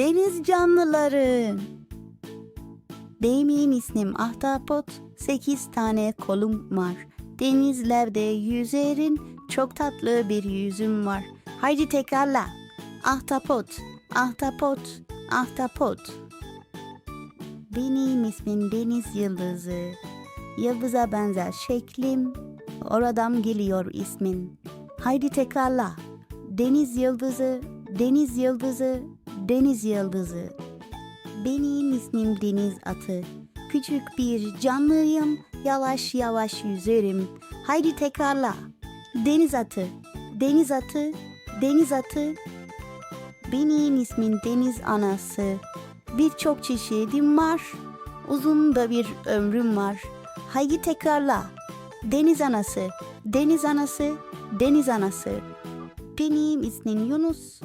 Deniz canlıları. Benim ismim Ahtapot. Sekiz tane kolum var. Denizlerde yüzerim. Çok tatlı bir yüzüm var. Haydi tekrarla. Ahtapot, ahtapot, ahtapot. Benim ismim Deniz Yıldızı. Yıldıza benzer şeklim. Oradan geliyor ismin. Haydi tekrarla. Deniz Yıldızı, Deniz Yıldızı, Deniz Yıldızı. Benim ismim Deniz Atı. Küçük bir canlıyım. Yavaş yavaş yüzerim. Haydi tekrarla. Deniz Atı, Deniz Atı, Deniz Atı. Benim ismim Deniz Anası. Birçok çeşidim var. Uzun da bir ömrüm var. Haydi tekrarla. Deniz Anası, Deniz Anası, Deniz Anası. Benim ismim Yunus.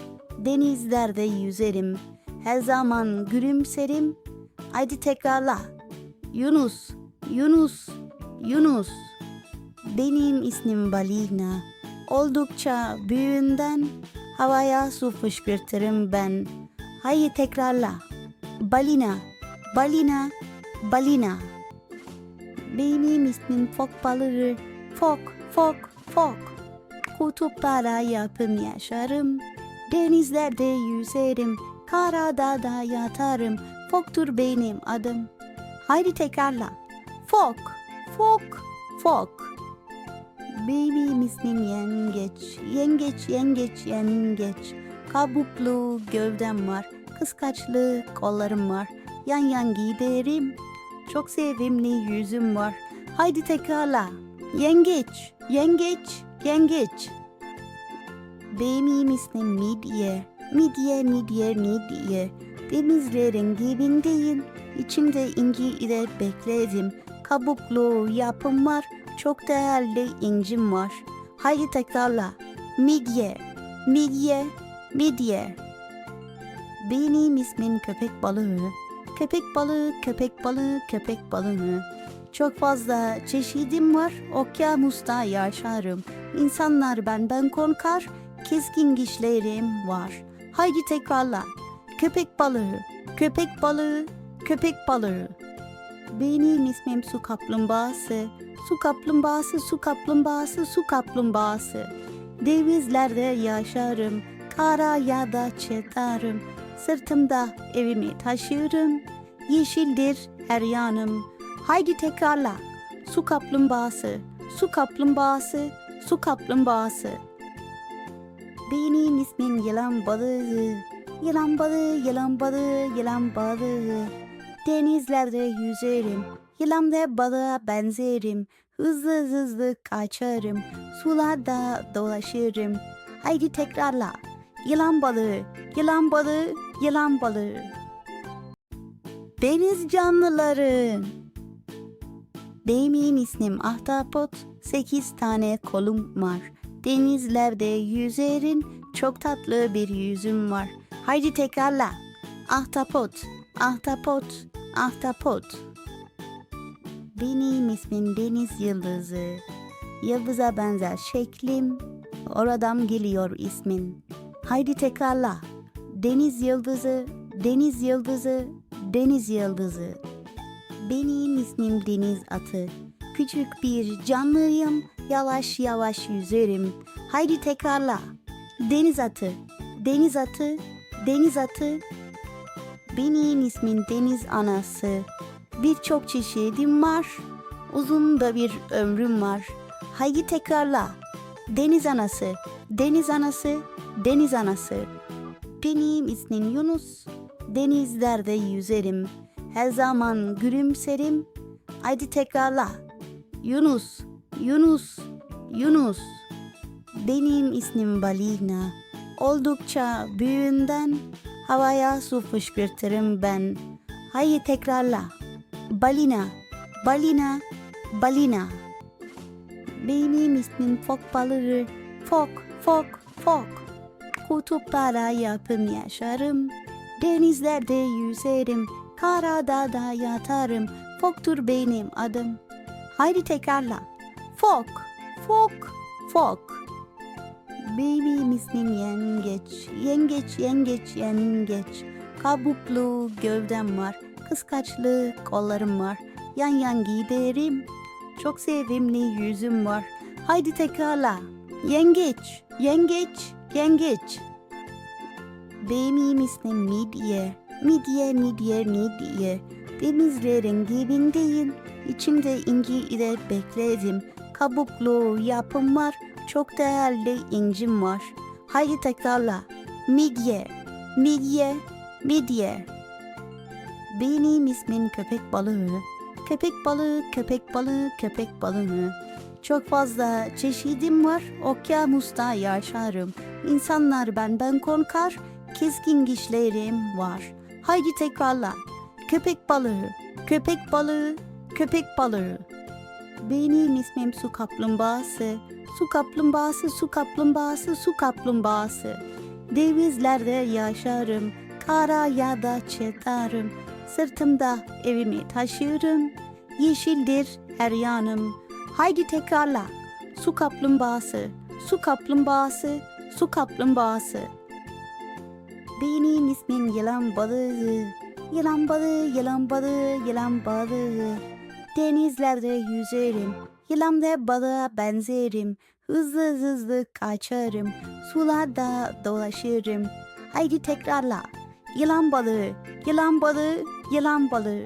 Denizlerde yüzerim. Her zaman gülümserim. Haydi tekrarla. Yunus, Yunus, Yunus. Benim ismim Balina. Oldukça büyüğünden havaya su fışkırtırım ben. Haydi tekrarla. Balina, balina, balina. Benim ismim fok balığı. Fok, fok, fok. Kutuplara yakın yaşarım. Denizlerde yüzerim. Karada da yatarım. Foktur benim adım. Haydi tekrarla. Fok, fok, fok. Benim ismim yengeç. Yengeç, yengeç, yengeç. Kabuklu gövdem var. Kıskaçlı kollarım var. Yan yan giderim. Çok sevimli yüzüm var. Haydi tekrarla. Yengeç, yengeç, yengeç. Benim ismim Midye. Midye, midye, midye. Denizlerin dibindeyim. İçimde inci ile bekledim. Kabuklu yapım var. Çok değerli incim var. Haydi tekrarla. Midye, midye, midye. Benim ismim köpek balığı. Köpek balığı, köpek balığı, köpek balığı. Çok fazla çeşidim var. Okyanusta yaşarım. İnsanlar benden korkar. Keskin dişlerim var. Haydi tekrarla. Köpek balığı, köpek balığı, köpek balığı. Benim ismim su kaplumbağası. Su kaplumbağası, su kaplumbağası, su kaplumbağası. Denizlerde yaşarım. Kara ya da çetarım. Sırtımda evimi taşırım. Yeşildir her yanım. Haydi tekrarla. Su kaplumbağası, su kaplumbağası, su kaplumbağası. Benim ismim yılan balığı. Yılan balığı, yılan balığı, yılan balığı. Denizlerde yüzerim. Yılan ve balığa benzerim. Hızlı hızlı kaçarım. Sularda dolaşırım. Haydi tekrarla. Yılan balığı, yılan balığı, yılan balığı. Deniz canlıları. Benim ismim Ahtapot. Sekiz tane kolum var. Denizlerde yüzerim. Çok tatlı bir yüzüm var. Haydi tekrarla. Ahtapot, ahtapot, ahtapot. Benim ismim Deniz Yıldızı. Yıldıza benzer şeklim. Oradan geliyor ismin. Haydi tekrarla. Deniz Yıldızı, Deniz Yıldızı, Deniz Yıldızı. Benim ismim Deniz Atı. Küçük bir canlıyım. Yavaş yavaş yüzerim. Haydi tekrarla. Deniz Atı, Deniz Atı, Deniz Atı. Benim ismim Deniz Anası. Birçok çeşidim var. Uzun da bir ömrüm var. Haydi tekrarla. Deniz Anası, Deniz Anası, Deniz Anası. Benim ismim Yunus. Denizlerde yüzerim. Her zaman gülümserim. Haydi tekrarla. Yunus, Yunus, Yunus. Benim ismim Balina. Oldukça büyüğünden havaya su fışkırtırım ben. Haydi tekrarla. Balina, balina, balina. Benim ismim fok balığı. Fok, fok, fok. Kutuplara yakın yaşarım. Denizlerde yüzerim. Karada da yatarım. Foktur benim adım. Haydi tekrarla. Fok, fok, fok. Benim ismim yengeç. Yengeç, yengeç, yengeç. Kabuklu gövdem var. Kıskaçlı kollarım var. Yan yan giderim. Çok sevimli yüzüm var. Haydi tekrarla. Yengeç, yengeç, yengeç. Benim ismim Midye. Midye, midye, midye. Denizlerin dibindeyim. İçimde inci ile bekledim. Kabuklu yapım var. Çok değerli incim var. Haydi tekrarla. Midye, midye, midye. Benim ismim köpek balığı. Köpek balığı, köpek balığı, köpek balığı. Çok fazla çeşidim var. Okyanusta yaşarım. İnsanlar benden korkar. Keskin dişlerim var. Haydi tekrarla. Köpek balığı, köpek balığı, köpek balığı. Benim ismim su kaplumbağası. Su kaplumbağası, su kaplumbağası, su kaplumbağası. Denizlerde yaşarım. Kara ya da çetarım. Sırtımda evimi taşırım. Yeşildir her yanım. Haydi tekrarla. Su kaplumbağası, su kaplumbağası, su kaplumbağası. Benim ismim yılan balığı. Yılan balığı, yılan balığı, yılan balığı. Denizlerde yüzerim. Yılan ve balığa benzerim. Hızlı hızlı kaçarım. Sularda dolaşırım. Haydi tekrarla. Yılan balığı, yılan balığı, yılan balığı.